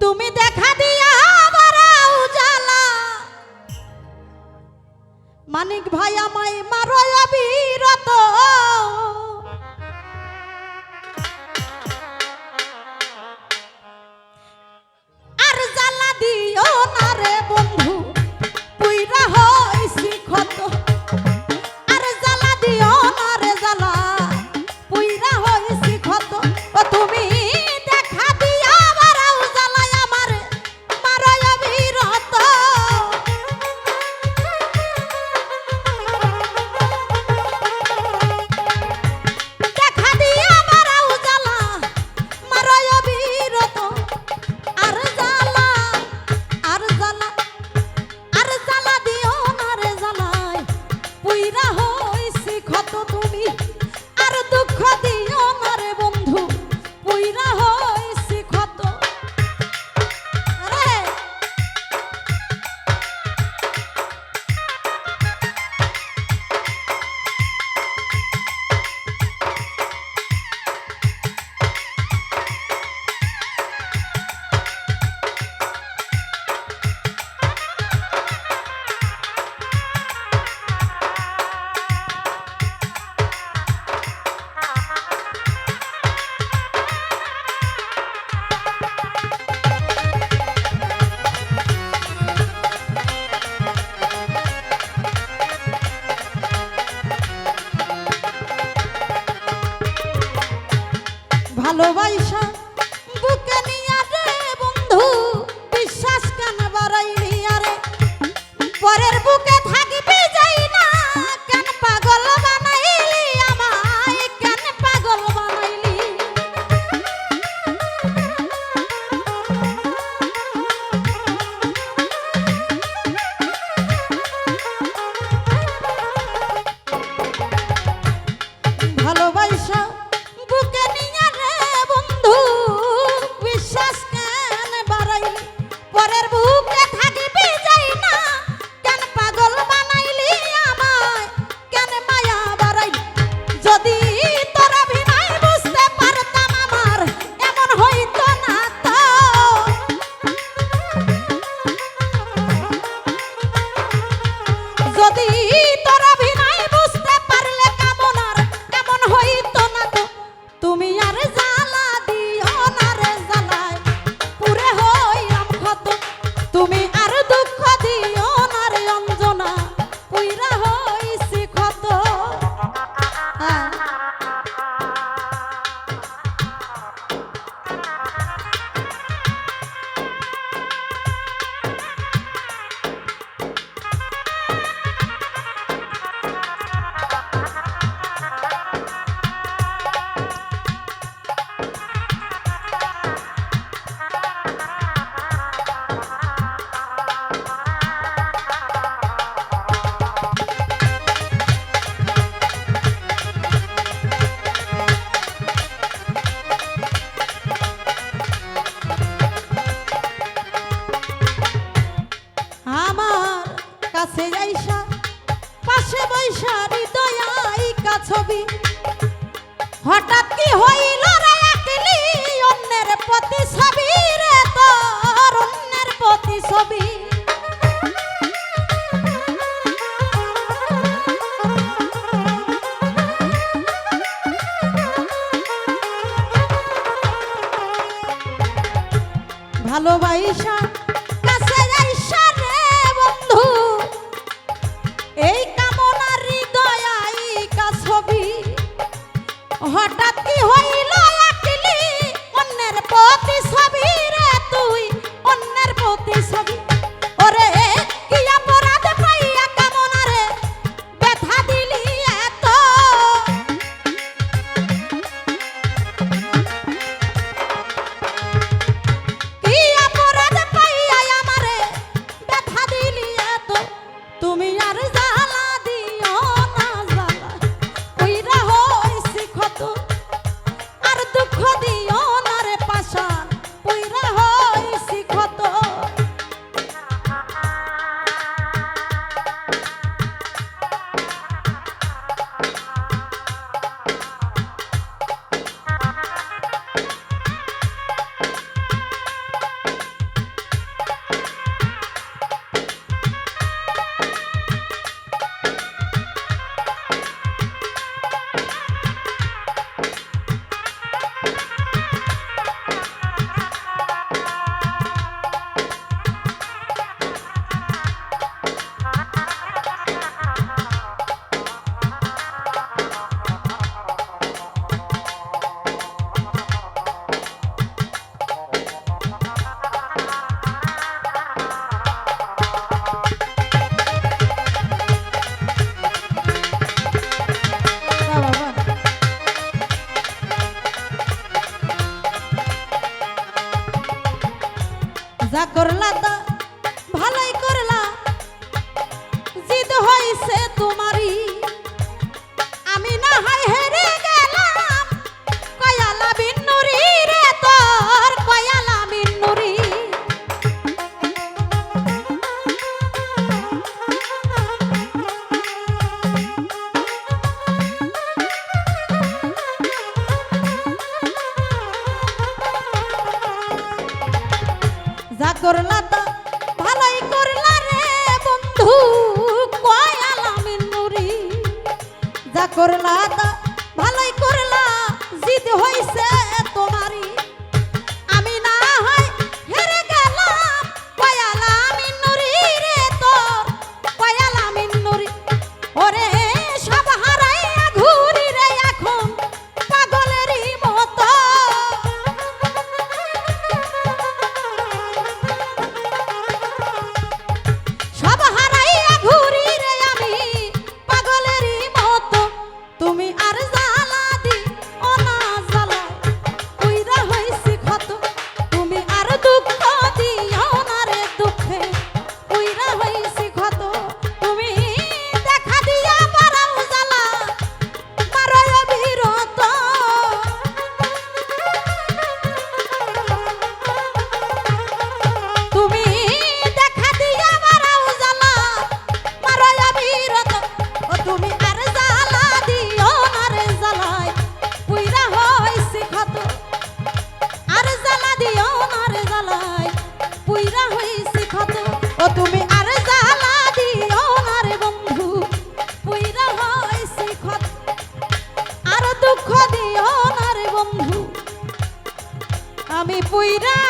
তুমি দেখা দিয়া বাড়াও মানিক ভাই আমায় মারো বিরত ভালোবাসা ভালোবাসা কাছে আইসা রে বন্ধু। এই কামনা হৃদয় আইকা ছবি। হঠাৎ কি হই করলা তা ভালোই করলা রে বন্ধু, কয় আলামিন নুরি। যা করলা তা ভালোই করলা, জিদ হইছে cuidar.